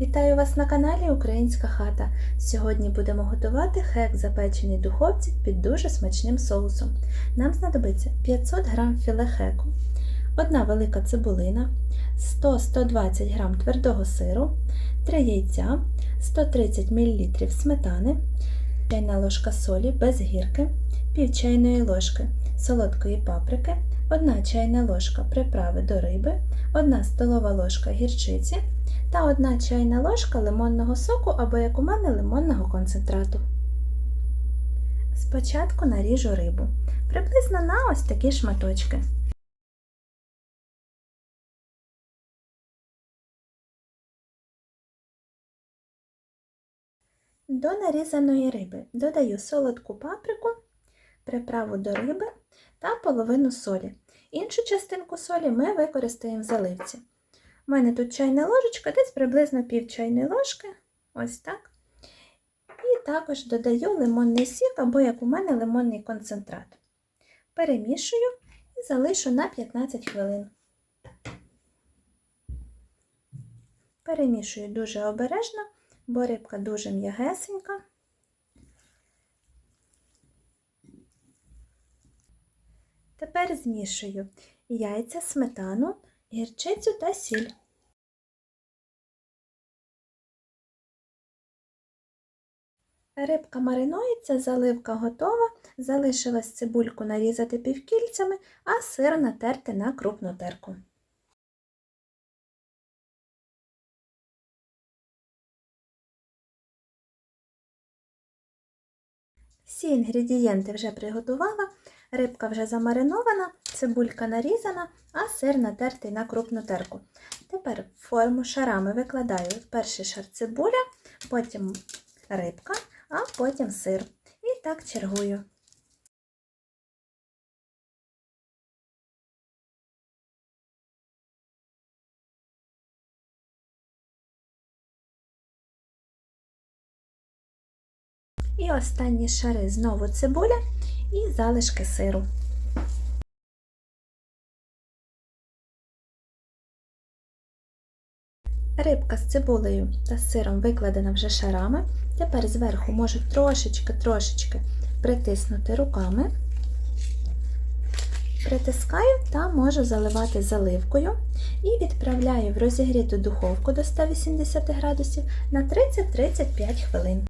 Вітаю вас на каналі Українська хата. Сьогодні будемо готувати хек запечений в духовці під дуже смачним соусом. Нам знадобиться 500 г філе хеку, одна велика цибулина, 100-120 г твердого сиру, 3 яйця, 130 мл сметани, чайна ложка солі без гірки, пів чайної ложки солодкої паприки, 1 чайна ложка приправи до риби, 1 столова ложка гірчиці та 1 чайна ложка лимонного соку або, як у мене, лимонного концентрату. Спочатку наріжу рибу, приблизно на ось такі шматочки. До нарізаної риби додаю солодку паприку, приправу до риби та половину солі. Іншу частинку солі ми використаємо в заливці. У мене тут чайна ложечка, десь приблизно пів чайної ложки. Ось так. І також додаю лимонний сік, або, як у мене, лимонний концентрат. Перемішую і залишу на 15 хвилин. Перемішую дуже обережно, бо рибка дуже м'ягесенька. Тепер змішую яйця, сметану, гірчицю та сіль. Рибка маринується, заливка готова, залишилось цибульку нарізати півкільцями, а сир натерти на крупну терку. Всі інгредієнти вже приготувала, рибка вже замаринована, цибулька нарізана, а сир натертий на крупну терку. Тепер в форму шарами викладаю перший шар цибуля, потім рибка, а потім сир. І так чергую. І останні шари знову цибуля і залишки сиру. Рибка з цибулею та сиром викладена вже шарами. Тепер зверху можу трошечки-трошечки притиснути руками. Притискаю та можу заливати заливкою і відправляю в розігріту духовку до 180 градусів на 30-35 хвилин.